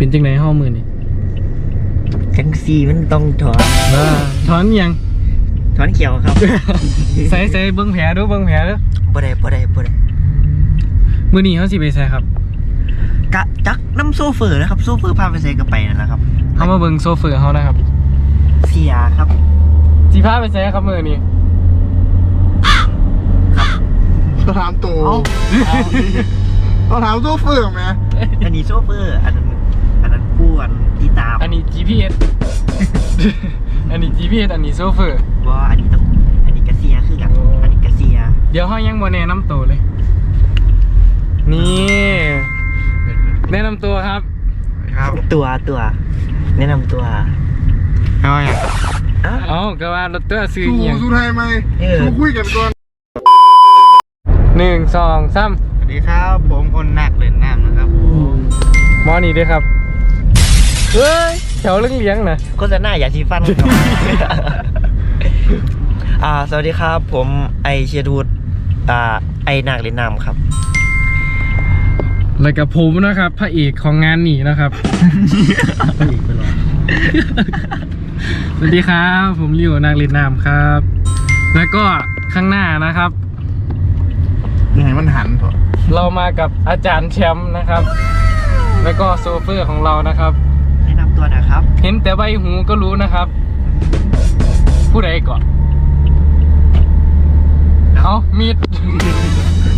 เป็นจังไหนห้อมือนี่จังซีมันต้องถอนว่าถอนยัง ถอนเขียวครับ ใส่ใส่เบิ้งแผลดูเบิ้งแผลดูบ่ได้บ่ได้บ่ได้มือนี้เขาสิไปใส่ครับกะจักน้ำโซเฟอร์นะครับโซเฟอร์พาไปใส่กระไปนั่นแหละครับเขามาเบิ้งโซเฟอร์เขานะครับเสียครับจีพาไปใส่ครับมือนี้เราถามตัวเอ้าเราถามโซเฟอร์ไหมอันนี้โซเฟอร์อันนั้นอันนั้นผู้อั นที่ตามอันนี้ GPS อันนี้ GPS อันนี้โซเฟอร์ว่าอันนี้ต้องอันนี้กระเซียคือกันโอ้อันนี้กระเซีย เดี๋ยวเขายังบ่แนะนำตัวเลย นี่แนะนำตัวครับครับตัวตัว แนะนำตัวเอาอย่างอ้าวเอาก็ว่ารถตัวซื้อสู้อหย่างสู้ไทยไหมเออสู้คุยกันก่อนหนึ่งสองสามสวัสดีครับ ผมอนนักเล่นน้ำนะครับหมอนี่ด้วยครับ เฮ้ยแถวเรื่องเลี้ยงนะโฆษณาอย่าชีฟันครับอ่า สวัสดีครับ ผมไอเชียร์ทูดอ่า ไอนักเล่นน้ำครับ แล้วกับผมนะครับ พระเอกของงานนี้นะครับพระเอกไปรอสวัสดีครับ ผมลิวนางลินนามครับ แล้วก็ข้างหน้านะครับ ยังไงมันหันเถอะเรามากับอาจารย์แชมป์นะครับ แล้วก็โซเฟอร์ของเรานะครับแนะนำ ตัวหนะครับ เห็นแต่ใบหูก็รู้นะครับ ผู้ใดก่อนเอามีด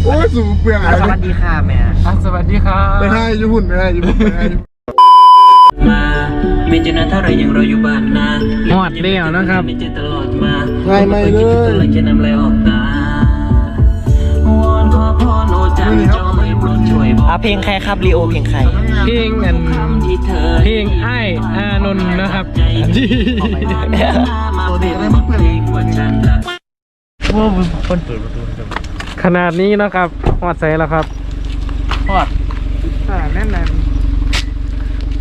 โอ้ยสูเปลืองอะไรสวัสดีค่ะแม่อะสวัสดีครับ ไม่ให้ญี่ปุ่นไม่ให้ญี่ปุ่นไม่ให้ญี่ปุ่นมาไม่เจอนะถ้าเรายังรออยู่บ้านนะหอดเลี้ยวนะครับไม่เจอตลอดมาไม่ไม่เลยก็เลยจะนำลายออกตาวอนขอพรโอจันจอ ยโปรดช่วยบอกอะเพลงใครครับลีโอเพลงใคร เพลงอันคำที่เธอเพลงไอ้ายอานนท์นะครับมาเป็นบทเพลงว่าฉันรักว่าคนเปิดประตูให้ดูขนาดนี้นะครับหอดใส่แล้วครับทอดอ่าแน่นอน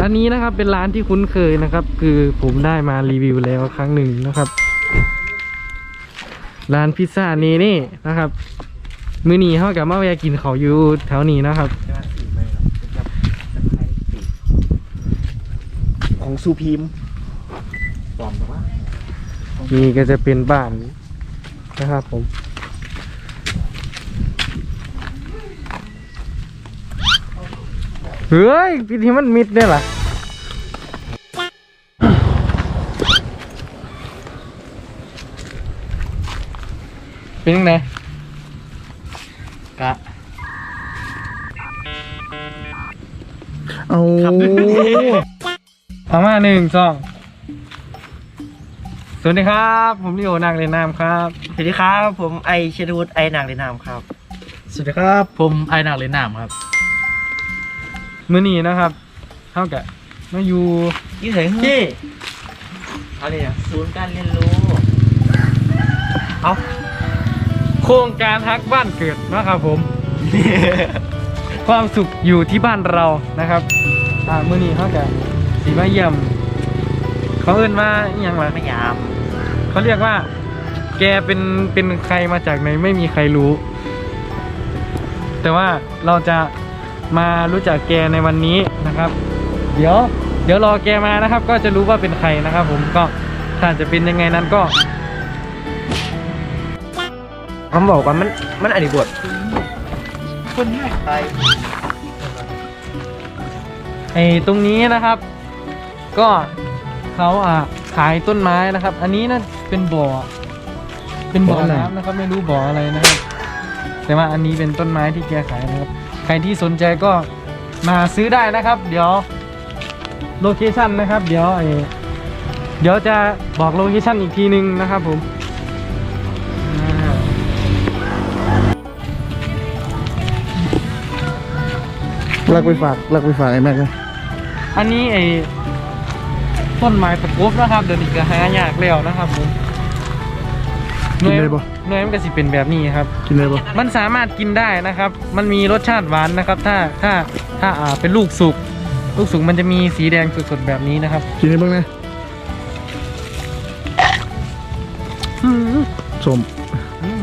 อันนี้นะครับเป็นร้านที่คุ้นเคยนะครับ คือผมได้มารีวิวแล้วครั้งหนึ่งนะครับ ร้านพิซซ่านี้นี่นะครับ มือนี้เขากับมาแวะกินเขาวอยู่แถวนี้นะครับ ของซูพีมปลอมแต่ว่านี่ก็จะเป็นบ้านนะครับผม เฮ้ยพิธีมันมิดได้ล่ะเป็นยังไง กะ เอาเอามาหนึ่งสองสวัสดีครับ ผมลิโอนางเรนนามครับ สวัสดีครับ ผมไอเชียร์ทูดไอนักเล่นน้ำครับ สวัสดีครับ ผมไอนักเรนนามครับ มื้อนี้นะครับเท่ากับมาอยู่ยี่เฉยที่อะไรอะศูนย์การเรียนรู้ เอาโครงการฮักบ้านเกิดนะครับผม ความสุขอยู่ที่บ้านเรานะครับอ่ามื้อนี้เขากับสีมาเยี่ยมเขาเอิ้นว่าอหย่างไรพยายามเขาเรียกว่า แกเป็นเป็นใครมาจากไหนไม่มีใครรู้ แต่ว่าเราจะมารู้จักแกในวันนี้นะครับ เดี๋ยว เดี๋ยวรอแกมานะครับ ก็จะรู้ว่าเป็นใครนะครับ ผมก็ถ้าจะเป็นยังไงนั้นก็ เขาบอกว่ามันมันอดีบทคนไม่ไปไอ้ตรงนี้นะครับ ก็เขาอะขายต้นไม้นะครับ อันนี้น่าเป็นบ่อ เป็นบ่อน้ำนะครับ ไม่รู้บ่ออะไรนะครับ แต่ว่าอันนี้เป็นต้นไม้ที่แกขายนะครับ ใครที่สนใจก็มาซื้อได้นะครับ เดี๋ยวโลเคชั่นนะครับ เดี๋ยวไอ้เดี๋ยวจะบอกโลเคชั่นอีกทีนึงนะครับผม ลักไปฝากลักไปฝากไอ้แม็กเลยอันนี้ไอ้ต้นไม้ตะกบนะครับ เดี๋ยวนี้ก็หายากแล้วนะครับผมกินได้ปะหน่วยมันก็สิเป็นแบบนี้ครับ กินได้ปะมันสามารถกินได้นะครับ มันมีรสชาติหวานนะครับ ถ้าถ้าถ้าอ่าเป็นลูกสุก ลูกสุกมันจะมีสีแดงสดๆแบบนี้นะครับกินได้บ้างนะสม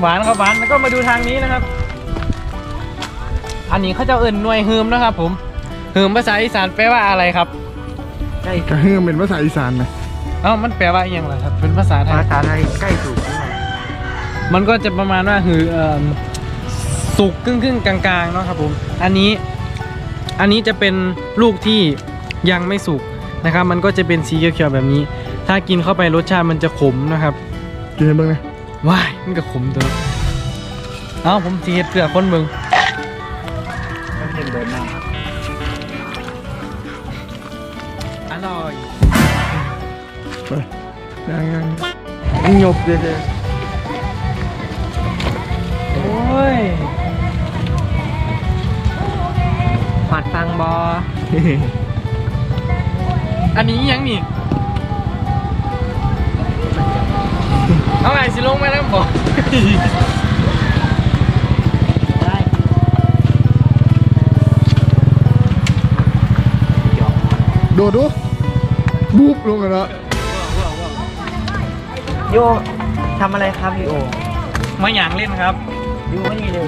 หวานครับหวานแล้วก็มาดูทางนี้นะครับ อันนี้เขาจะเอิ่นหน่วยเฮิมนะครับ ผมเฮิมภาษาอีสานแปลว่าอะไรครับล้กระเฮือมเป็นภาษาอีสานไหมเอ้ามันแปลว่าอหย่างไรครับ เป็นภาษาไทย ภาษาไทยใกล้ถูกแล้วมันก็จะประมาณว่าคือเอิ่มสุกครึ่งครึ่งๆกลางๆเนาะครับผมอันนี้อันนี้จะเป็นลูกที่ยังไม่สุกนะครับ มันก็จะเป็นสีเขียวๆแบบนี้ ถ้ากินเข้าไปรสชาติมันจะขมนะครับกินให้เบิ่งเลยว้ายมันก็ขมตัวเอ้าผมสีเห็ดเกลือคนเบิง ยังยังหยบเลยเลยโอ้ยหอดฟังบอ อันนี้ยังนี่เอาไงสิลงไปแล้วบอกได้หยอกโดดดูบูบลงกันแล้วโยทำอะไรครับลีโอมาหยางเล่นครับยูไม่มีเร็ว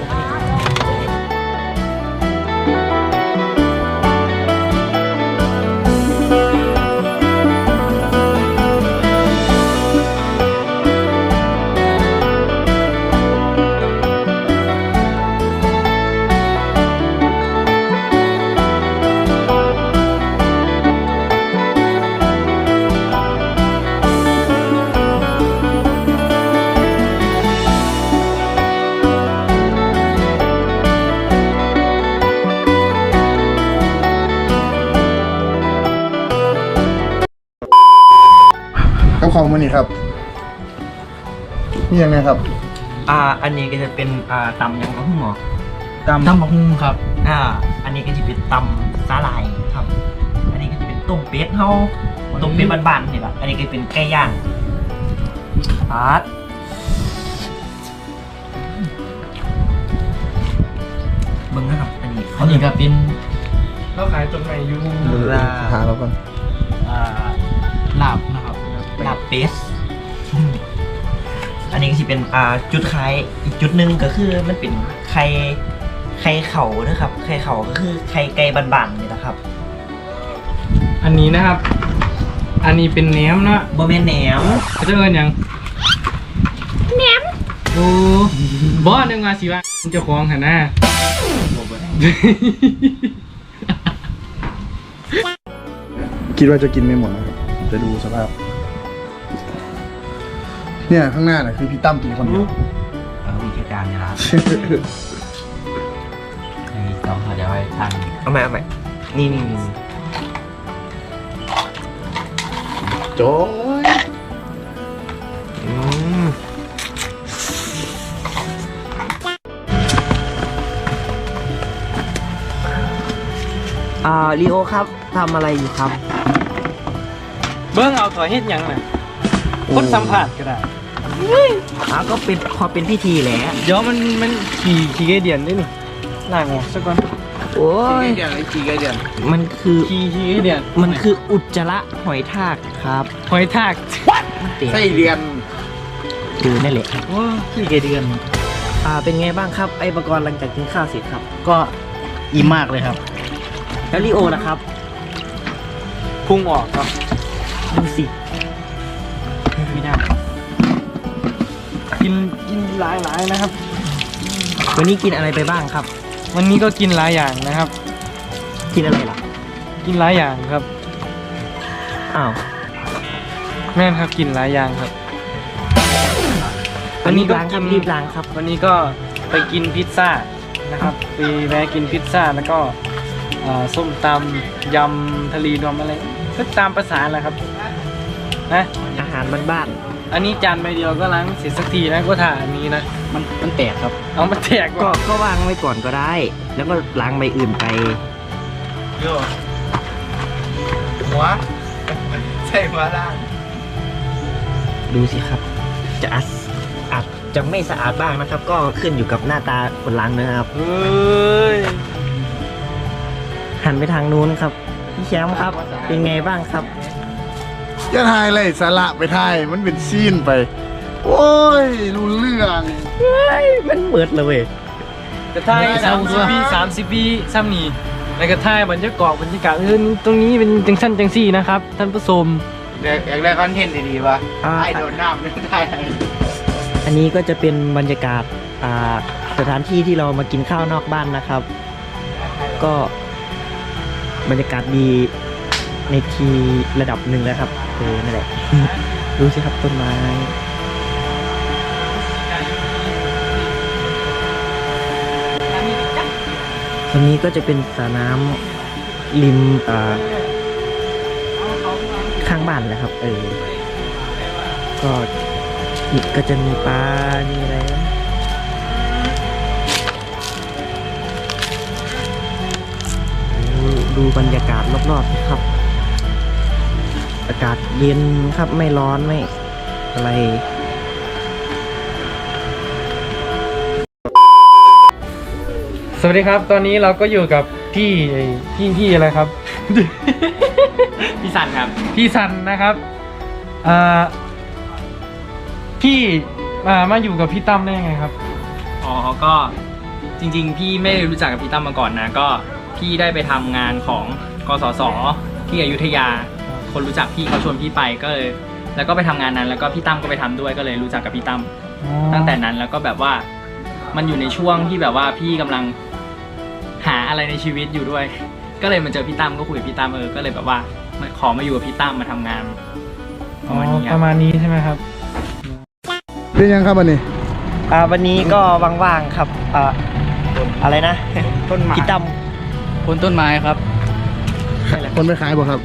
นนี่ครับนี่ยังไงครับ อ่า อันนี้ก็จะเป็นอ่าตำยังก็หุ้งหรอตำตำบักหุ่งครับ อ่า อันนี้ก็จะเป็นตำสาหร่ายครับ อันนี้ก็จะเป็นต้มเป็ดเฮาต้มเป็ดบ้านๆนี่แหละอันนี้ก็เป็นไก่ย่างปาดเบิ่งนะครับ อันนี้อันนี้ก็เป็นเราขายตรงไหนอยู่หาแล้วกันอ่าลาบนะครับ ลาบเป็ดอันนี้ก็จะเป็นอ่าจุดขายอีกจุดหนึ่งก็คือมันเป็นไข่ไข่เข่านะครับไข่เข่าก็คือไข่ไก่บ้านๆนี่แหละครับอันนี้นะครับ อันนี้เป็นแหนมเนาะบ่แม่นแหนมเขาจะเอินหยังแหนมโอ้บอนึงมาสิว่าเจ้าของหันหน้าคิดว่าจะกินไม่หมดนะครับจะดูสภาพ เนี่ยข้างหน้าน่ะคือพี่ตั้มกินคนเดียวเอาวิธีการเนี่ยครับอันนี้ต้องเขาจะไว้ตั้งเอาใหม่เอาใหม่นี่นี่นี่โจ้ยอืมอ่าลีโอครับทำอะไรอยู่ครับ เบิ้งเอาถอยเฮ็ดหยังน่ะคนสัมผัสก็ได้ อ่าก็เป็นพอเป็นพิธีแหละเดี๋ยวมันมันขี่ขี่ไกเดียนได้นี่ล่างออกซะก่อนโอ้ยเดียนไอ้จีไก่เดียนมันคือขี่ขี่ไกเดียนมันคืออุจจาระหอยทากครับหอยทากมันเตะไส้เดือนคือนั่นแหละโอ้ขี่ไกเดือนอ่าเป็นไงบ้างครับไอ้ประกรณ์หลังจากกินข้าวเสร็จครับ ก็อิ่มมากเลยครับแล้วลีโอนะครับพุ่งออกครับดูสิ กินกินหลายหลายๆนะครับ วันนี้กินอะไรไปบ้างครับ วันนี้ก็กินหลายอย่างนะครับ กินอะไรล่ะ กินหลายอย่างครับอ้าวแม่นครับกินหลายอย่างครับรีบล้างครับรีบล้างครับ วันนี้ก็ไปกินพิซซ่านะครับไปแวะกินพิซซ่าแล้วก็อ่าส้มตำยำทะเลรวมอะไรก็ตามภาษาแหละครับนะอาหารบ้าน อันนี้จานใบเดียวก็ล้างเสร็จสักทีนะก็ถ่าอันนี้นะมันมันแตกครับ เอามาแตกๆก็ก่อนก็วางไว้ก่อนก็ได้ แล้วก็ล้างใบอื่นไป โย่หัวใช่หัวล่าง ดูสิครับ จะอาจอาจจะไม่สะอาดบ้างนะครับ ก็ขึ้นอยู่กับหน้าตาคนล้างนะครับ เฮ้ย หันไปทางนู้นครับ พี่แชมป์ครับ เป็นไงบ้างครับ จะทายเลยสาระไปทายมันเป็นซีนไป โอ้ยรู้เรื่องมันเบิดเลยเว้ยแต่ถ้าไม่สามเอาสิบด้วยปีสามสิบปีซ้ำนี่แล้วก็ถ่ายบรรยากาศบรรยากาศเออตรงนี้เป็นจังสั้นจังซี่นะครับ ท่านผู้ชมอยากได้คอนเทนต์ดีๆวะอ่าไอโดนน้ำไม่ได้อันนี้ก็จะเป็นบรรยากาศอ่าสถานที่ที่เรามากินข้าวนอกบ้านนะครับ ก็บรรยากาศดีในทีระดับหนึ่งแล้วครับ เอนั่นแหละดูสิครับต้นไม้ตรงนี้ก็จะเป็นสระน้ำริมอ่าข้างบ้านแหละครับ เออ ก็นี่ก็จะมีปลา มีอะไรนะดูบรรยากาศรอบๆนะครับ อากาศเย็นครับไม่ร้อนไม่อะไรสวัสดีครับ ตอนนี้เราก็อยู่กับพี่ไอ้พี่พี่อะไรครับ พี่สันครับ พี่ซันนะครับอ่าพี่อ่ามาอยู่กับพี่ตั้มได้ยังไงครับ อ๋อ ก็จริง ๆ พี่ไม่ได้รู้จักกับพี่ตั้มมาก่อนนะ ก็พี่ได้ไปทำงานของกสศที่อยุธยา คนรู้จักพี่เขาชวนพี่ไปก็เลยแล้วก็ไปทำงานนั้น แล้วก็พี่ตั้มก็ไปทำด้วยก็เลยรู้จักกับพี่ตั้มตั้งแต่นั้นแล้วก็แบบว่ามันอยู่ในช่วงที่แบบว่าพี่กำลังหาอะไรในชีวิตอยู่ด้วย ก็เลยมาเจอพี่ตั้มก็คุยกับพี่ตั้มเออก็เลยแบบว่ามาขอมาอยู่กับพี่ตั้มมาทำงานประมาณนี้คปรับ ระมาณนี้ใช่ไหมครับ เป็นยังครับอันนี้ อ่าวันนี้ก็ว่างๆครับอ่าอะไรนะต้นไม้ พี่ตั้มคนต้นไม้ครับ คนไปขายบ่ครับ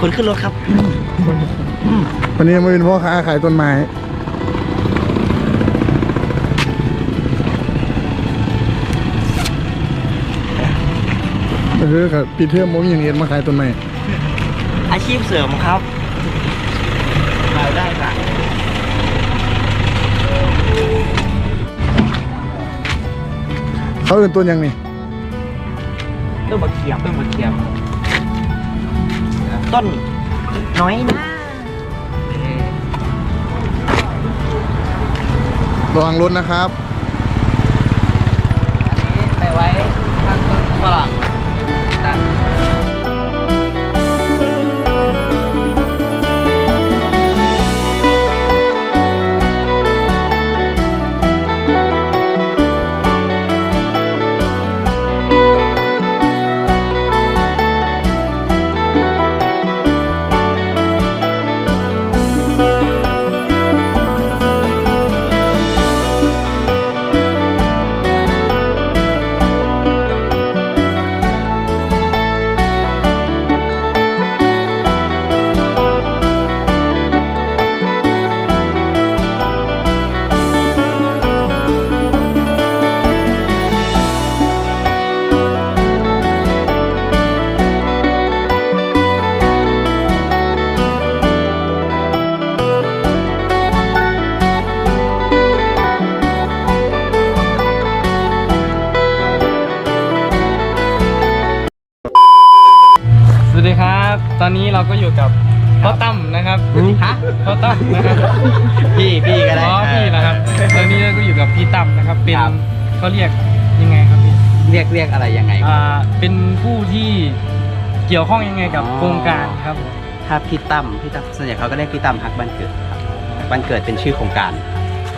คนขึ้นรถครับวันนี้มาเป็นพ่อค้าขายต้นไม้เออครับปีเทอมมมีอย่างเงี้ยมาขายต้นไม้อาชีพเสริมครับรายได้ค่ะเขาอื่นต้นยังนี่ต้นมะเขียบต้นมะเขียบ ต้นน้อยนะระวังรถนะครับไปไว้ข้างต้นฝรั่ง ผู้ที่เกี่ยวข้องยังไงกับอ๋อโครงการครับถ้าพี่ตั้มพี่ตั้มส่วนใหญ่เขาก็เรียกพี่ตั้มฮักบ้านเกิดครับบ้านเกิดเป็นชื่อโครงการ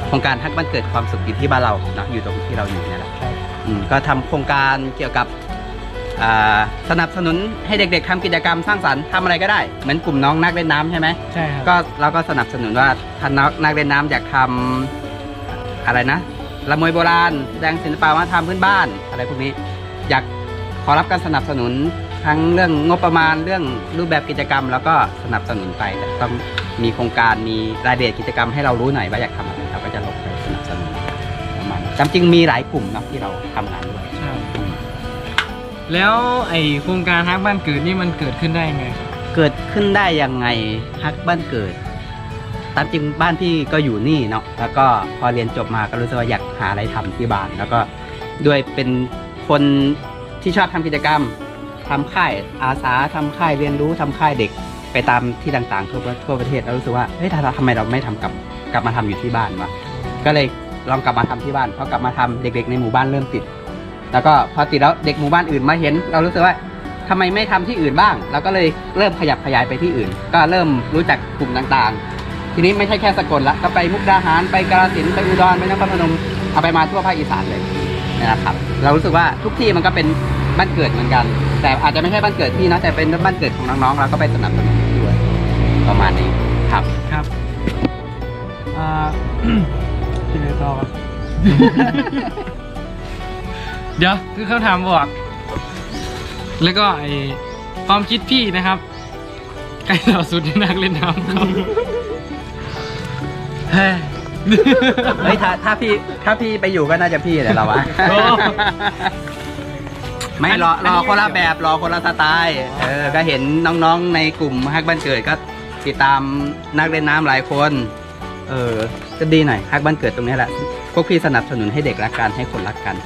โครงการฮักบ้านเกิดความสุขอยู่ที่บ้านเราเนอะอยู่ตรงที่เราอยู่เนี่ยแหละครับอืมก็ทำโครงการเกี่ยวกับอ่าสนับสนุนให้เด็กๆทำกิจกรรมสร้างสรรค์ทำอะไรก็ได้ เหมือนกลุ่มน้องนักเล่นน้ำใช่ไหม ใช่ครับ ก็เราก็สนับสนุนว่าถ้านักนักเล่นน้ำอยากทำอะไรนะละมวยโบราณแสดงศิลปะวัฒนธรรมพื้นบ้านอะไรพวกนี้ อยาก ขอรับการสนับสนุนทั้งเรื่องงบประมาณเรื่องรูปแบบกิจกรรม แล้วก็สนับสนุนไปแต่ต้องมีโครงการมีรายละเอียดกิจกรรมให้เรารู้หน่อยว่าอยากทำอะไรเราก็จะลงไปสนับสนุนประมาณนั้นจำจริงมีหลายกลุ่มเนะที่เราทำงานด้วยใช่แล้วไอโครงการฮักบ้านเกิดนี่มันเกิดขึ้นได้ยังไงครับเกิดขึ้นได้ยังไงฮักบ้านเกิด ตามจริงบ้านพี่ก็อยู่นี่เนาะแล้วก็พอเรียนจบมาก็รู้สึกว่าอยากหาอะไรทำที่บ้าน แล้วก็ด้วยเป็นคน ที่ชอบทำกิจกรรมทำค่ายอาสาทำค่ายเรียนรู้ทำค่ายเด็กไปตามที่ต่างๆทั่วทั่วประเทศแล้วรู้สึกว่าเฮ้ยถ้าเราทำไมเราไม่ทำกลับกลับมาทำอยู่ที่บ้านวะก็เลยลองกลับมาทำที่บ้านพอกลับมาทำเด็ก ๆ ในหมู่บ้านเริ่มติด แล้วก็พอติดแล้วเด็กหมู่บ้านอื่นมาเห็น เรารู้สึกว่าทำไมไม่ทำที่อื่นบ้างเราก็เลยเริ่มขยับขยายไปที่อื่น ก็เริ่มรู้จักกลุ่มต่างๆ ทีนี้ไม่ใช่แค่สกลละก็ไปมุกดาหารไปกาฬสินธุ์ไปอุดรไปนครพนมเอาไปมาทั่วภาคอีสานเลย นะครับ เรารู้สึกว่าทุกที่มันก็เป็นบ้านเกิดเหมือนกัน แต่อาจจะไม่ใช่บ้านเกิดพี่นะแต่เป็นบ้านเกิดของน้องๆเราก็ไปสนับสนุนด้วยประมาณนี้ครับครับอ่าที่ไหนต่อครับเดี๋ยวคือคำถามบอก แล้วก็ไอความคิดพี่นะครับใกล้ต่อสุดในนักเล่นน้ำครับ เฮ้ยเฮ้ยถ้าถ้าพี่ถ้าพี่ไปอยู่ก็น่าจะพี่แหละเราอะโอ้ ไม่รอรอคนละแบบรอคนละสไตล์เออก็เห็นน้องๆในกลุ่มฮักบ้านเกิดก็ติดตามนักเล่นน้ำหลายคน เออก็ดีหน่อยฮักบ้านเกิดตรงนี้แหละพวกพี่สนับสนุนให้เด็กรักกันให้คนรักกัน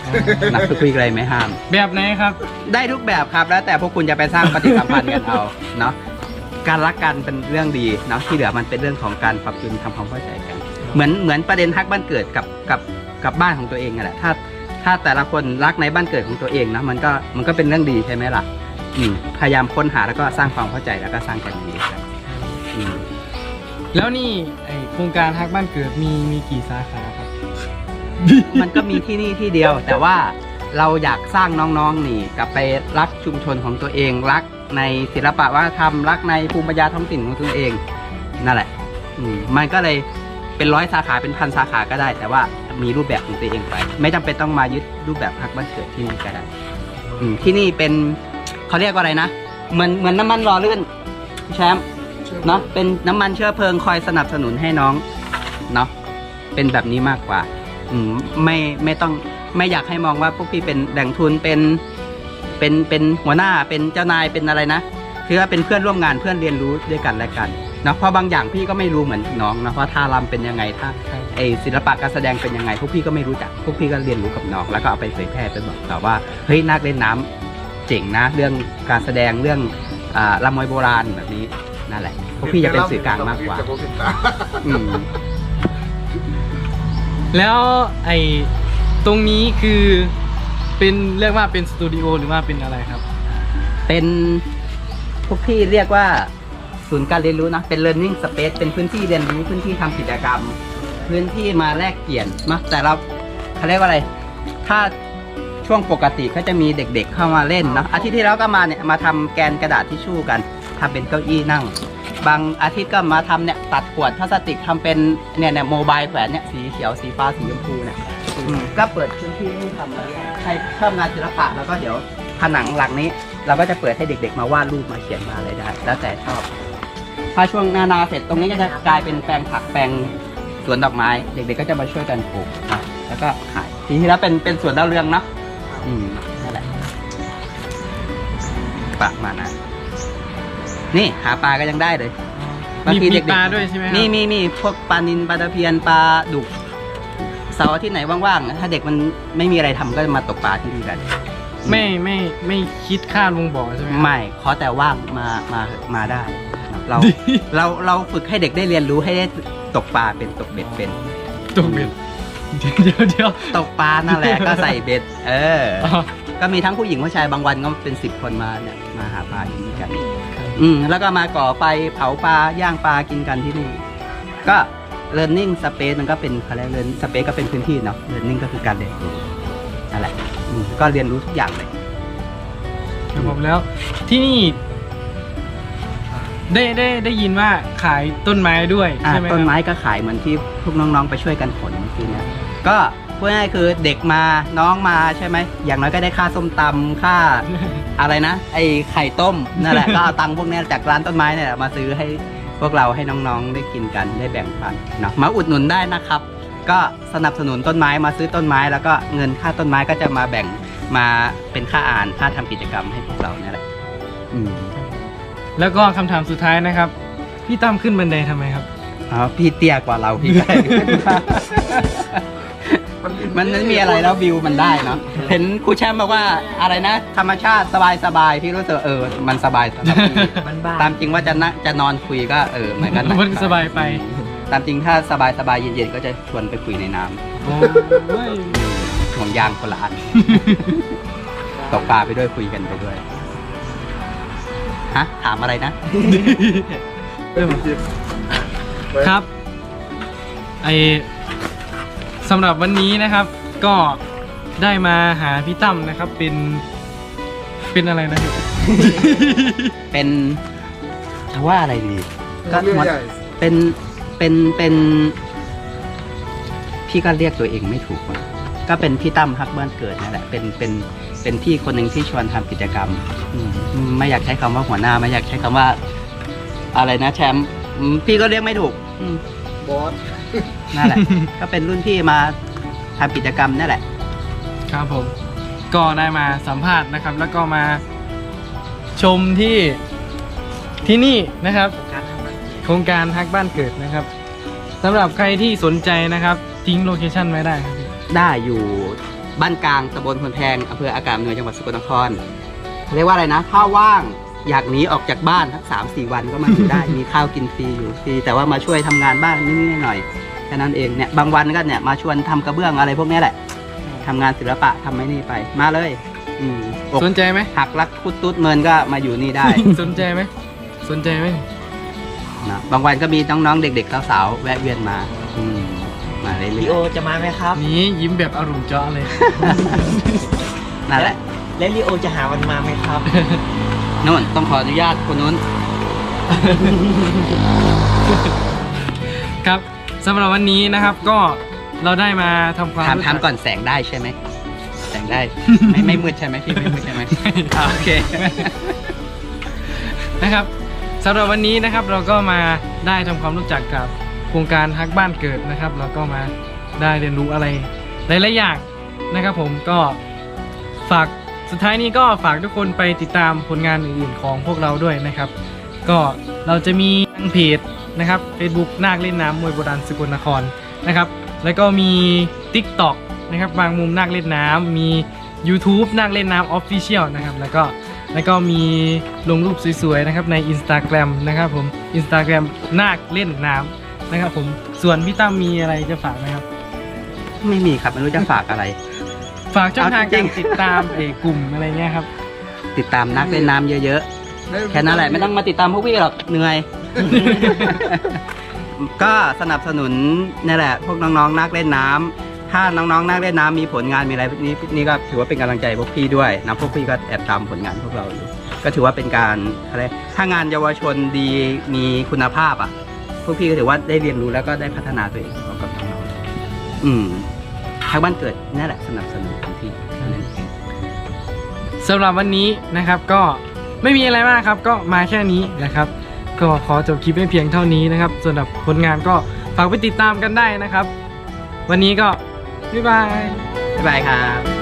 นักทุกพี่อะไรไม่ห้าม แบบไหนครับ ได้ทุกแบบครับแล้วแต่พวกคุณจะไปสร้างปฏิสัมพันธ์กันเอาเนาะการรักกันเป็นเรื่องดีเนาะที่เหลือมันเป็นเรื่องของการปรับจูนทำความเข้าใจกัน เหมือนเหมือนประเด็นฮักบ้านเกิดกับกับกับบ้านของตัวเองนั่นแหละถ้าถ้าแต่ละคนรักในบ้านเกิดของตัวเองนะมันก็มันก็เป็นเรื่องดีใช่ไหมล่ะอืมพยายามค้นหาแล้วก็สร้างความเข้าใจแล้วก็สร้างกันดีกันอืมแล้วนี่ไอโครงการฮักบ้านเกิดมีมีกี่สาขาครับ มันก็มีที่นี่ที่เดียว แต่ว่าเราอยากสร้างน้องๆนี่กลับไปรักชุมชนของตัวเองรักในศิลปะวัฒนธรรมรักในภูมิปัญญาท้องถิ่นของตัวเอง นั่นแหละอืมมันก็เลย เป็นร้อยสาขาเป็นพันสาขาก็ได้ แต่ว่ามีรูปแบบของตัวเองไป ไม่จำเป็นต้องมายึดรูปแบบพักบ้านเกิดที่นี่ก็ได้อืมที่นี่เป็นเขาเรียกว่าอะไรนะเหมือนเหมือนน้ำมันรอลื่นพี่แชมป์เนาะเป็นน้ำมันเชื้อเพลิงคอยสนับสนุนให้น้องเนาะเป็นแบบนี้มากกว่า อืมไม่ไม่ต้องไม่อยากให้มองว่าพวกพี่เป็นแหล่งทุนเป็นเป็นเป็นหัวหน้าเป็นเจ้านายเป็นอะไรนะคือว่าเป็นเพื่อนร่วมงานเพื่อนเรียนรู้ด้วยกันและกัน เนาะเพราะบางอย่างพี่ก็ไม่รู้เหมือนน้องนะว่าท่ารำเป็นยังไงท่าไอศิลปะการแสดงเป็นยังไง พวกพี่ก็ไม่รู้จักพวกพี่ก็เรียนรู้กับน้องแล้วก็เอาไปเผยแพร่ไปบอกต่อว่าเฮ้ยนักเล่นน้ำเจ๋งนะ เรื่องการแสดงเรื่องอ่าลำมวยโบราณแบบนี้นั่นแหละพวกพี่จะเป็นสื่อกลางมากกว่าอืมแล้วไอตรงนี้คือเป็นเรียกว่าเป็นสตูดิโอหรือว่าเป็นอะไรครับ เป็นพวกพี่เรียกว่า ศูนย์การเรียนรู้นะเป็น learning space เป็นพื้นที่เรียนรู้พื้นที่ทำกิจกรรม พื้นที่มาแลกเปลี่ยนมาแต่เราเขาเรียกว่าอะไร ถ้าช่วงปกติก็จะมีเด็กๆเข้ามาเล่นเนอะอาทิตย์ที่แล้วก็มาเนี่ยมาทำแกนกระดาษทิชชู่กันทำเป็นเก้าอี้นั่ง บางอาทิตย์ก็มาทำเนี่ยตัดขวดพลาสติกทำเป็นเนี่ยเนี่ยโมบายแขวนเนี่ยสีเขียวสีฟ้าสีชมพูเนี่ยก็เปิดพื้นที่ให้ทำอะไรให้เพิ่มงานศิลปะแล้วก็เดี๋ยวผนังหลังนี้ เราก็จะเปิดให้เด็กๆ มาวาดรูปมาเขียนมาอะไรได้ แล้วแต่ชอบ ถ้าช่วงหนานาเสร็จตรงนี้ก็จะกลายเป็นแปลงผักแปลงสวนดอกไม้ เด็กๆก็จะมาช่วยกันปลูกนะแล้วก็ขายทีนี้แล้วเป็นเป็นสวนดาวเรืองเนาะอืมนั่นแหละประมาณนั้นนี่หาปลาก็ยังได้เลยบางมีทีมีเด็กๆปลาด้วยใช่ไหมครับมีมีมีพวกปลานินปลาตะเพียนปลาดุกเสาร์อาที่ไหนว่างๆ ถ้าเด็กมันไม่มีอะไรทำก็จะมาตกปลาที่นี่กัน ไม่ไม่ไม่คิดค่าลงบ่อใช่ไหมครับไม่ขอแต่ว่างมามามาได้ เราเราเราฝึกให้เด็กได้เรียนรู้ให้ได้ตกปลาเป็นตกเบ็ดเป็น ตกเบ็ดเดี๋ยวเดี๋ยวตกปลานั่นแหละ ก็ใส่เบ็ด เอออ๋อก็มีทั้งผู้หญิงผู้ชายบางวันก็เป็นสิบคนมาเนี่ยมาหาปลาที่นี่กัน อืมแล้วก็มาก่อไฟเผาปลาย่างปลากินกันที่นี่ ก็ learning space มันก็เป็นอะไร learn space ก็เป็นพื้นที่เนาะ learning ก็คือการเรียนรู้นั่นแหละอืมก็เรียนรู้ทุกอย่างเลย ครับผมแล้ว ที่นี่ ได้ได้ได้ยินว่าขายต้นไม้ด้วยอ่าใช่ไหมครับต้นไม้ก็ขายเหมือนที่พวกน้องๆไปช่วยกันขนเมื่อกี้เนี่ยก็พูดง่ายๆคือเด็กมาน้องมาใช่ไหมอย่างน้อยก็ได้ค่าส้มตำค่า อะไรนะ ไอไข่ต้มนั่นแหละ ก็เอาตังค์พวกเนี้ยจากร้านต้นไม้เนี่ยแหละมาซื้อให้พวกเราให้น้องๆได้กินกันได้แบ่งปันเนาะมาอุดหนุนได้นะครับ ก็สนับสนุนต้นไม้มาซื้อต้นไม้ แล้วก็เงินค่าต้นไม้ก็จะมาแบ่งมาเป็นค่าอ่านค่าทำกิจกรรมให้พวกเราเนี่ยแหละอืม แล้วก็คำถามสุดท้ายนะครับ พี่ตั้มขึ้นบันไดทำไมครับ อ๋อพี่เตี้ยกว่าเราพี่ก็เลยขึ้นมามันไม่มีอะไรแล้ววิวมันได้เนาะเห็นครูแชมป์บอกว่าอะไรนะ ธรรมชาติสบายสบายๆพี่รู้สึกเออ มันสบายสำหรับพี่บ้านๆตามจริงว่าจะนั่งจะนอนคุยก็เออมันก็งมันสบายไป ตามจริงถ้าสบายสบายๆเย็นๆก็จะชวนไปคุยในน้ำโอ้ยห่วงยางคนละอันตกปลาไปด้วยคุยกันไปด้วย ฮะถามอะไรนะ ครับไอสำหรับวันนี้นะครับ ก็ได้มาหาพี่ตั้มนะครับ เป็น เป็นอะไรนะครับ เป็นจะว่าอะไรดีก็เรื่องหมดใหญ่เป็นเป็นเป็น พี่ก็เรียกตัวเองไม่ถูกว่ะก็เป็นพี่ตั้มฮักบ้านเกิดนั่นแหละเป็นเป็น เป็นพี่คนหนึ่งที่ชวนทำกิจกรรมอืมไม่อยากใช้คำว่าหัวหน้า ไม่อยากใช้คำว่า อะไรนะแชมป์อืมพี่ก็เรียกไม่ถูกอืม บอสนั่นแหละ ก็เป็นรุ่นพี่มาทำกิจกรรมนั่นแหละ ครับผม ก็ได้มาสัมภาษณ์นะครับ แล้วก็มาชมที่ที่นี่นะครับ โครงการฮักบ้านเกิดนะครับสำหรับใครที่สนใจนะครับ ทิ้งโลเคชั่นไว้ได้ครับ ได้อยู่ บ้านกลางตำบลพนแพงอำเภออากาศอำนวยจังหวัดสกลนครเรียกว่าอะไรนะ ถ้าว่างอยากหนีออกจากบ้านทั้งสามสี่วันก็มาอยู่ได้ มีข้าวกินฟรีอยู่ฟรีแต่ว่ามาช่วยทำงานบ้านนิดๆหน่อยๆแค่นั้นเองเนี่ยบางวันก็เนี่ยมาชวนทำกระเบื้องอะไรพวกเนี้ยแหละทำงานศิลปะทำไม่นี่ไป มาเลย อืมอกสนใจไหมหักรักคุดตุ๊ดเมินก็มาอยู่นี่ได้ สนใจไหมสนใจไหมนะบางวันก็มีน้องๆเด็กๆสาวๆแวะเวียนมา อืม มาเรื่ลีอยโอจะมาไหมครับ นี้ยิ้มแบบอารมณ์เจาะเลย ๆนั่นแหละและลีโอจะหาวันมาไหมครับ นู่นต้องขออนุญาตคนนู้น ครับสำหรับวันนี้นะครับก็เราได้มาทำความถามรู้ถามจัก่อนแสงได้ใช่ไหม แสงได้ ไม่ไม่มืดใช่ไหมพี่ไม่มืดใช่ไหมอ่าโอเค นะครับสำหรับวันนี้นะครับเราก็มาได้ทำความรู้จักกับโครงการฮักบ้านเกิดนะครับเราก็มาได้เรียนรู้อะไรหลายๆอย่างนะครับ ผมก็ฝากสุดท้ายนี้ก็ฝากทุกคนไปติดตามผลงานอื่นๆของพวกเราด้วยนะครับ ก็เราจะมีทางเพจนะครับ Facebook นาคเล่นน้ำมวยโบราณสกลนครนะครับ แล้วก็มี TikTok นะครับบางมุมนาคเล่นน้ำมี YouTube นาคเล่นน้ำ Official นะครับ แล้วก็แล้วก็มีลงรูปสวยๆนะครับใน Instagram นะครับผม Instagram นาคเล่นน้ำ นะครับ ผมส่วนพี่ตั้มมีอะไรจะฝากไหมครับ ไม่มีครับไม่รู้จะฝากอะไร ฝากช่องทางเอาจริกางรๆติดตามเอกกลุ่มอะไรเงี้ยครับ ติดตามนักเล่นน้ำเยอะๆแค่นั้นแหละไม่ต้องมาติดตามพวกพี่หรอกเหนื่อย ก็สนับสนุนนี่แหละ พวกน้องๆ นักเล่นน้ำถ้าน้องๆ นักเล่นน้ำมีผลงานมีอะไรพวกนี้นี่ก็ถือว่าเป็นกำลังใจพวกพี่ด้วยนะพวกพี่ก็แอบตามผลงานพวกเราอยู่ก็ถือว่าเป็นการอะไรถ้างานเยาวชนดีมีคุณภาพอะ พวกพี่ก็ถือว่าได้เรียนรู้แล้วก็ได้พัฒนาตัวเองพร้อมกับน้องๆอืมทางบ้านเกิดนี่แหละสนับสนุนเต็มที่เท่านั้นเองสำหรับวันนี้นะครับก็ไม่มีอะไรมากครับ ก็มาแค่นี้นะครับ ก็ขอจบคลิปไว้เพียงเท่านี้นะครับส่วนหรับผลงานก็ฝากไปติดตามกันได้นะครับ วันนี้ก็บ๊ายบาย บ๊ายบายครับ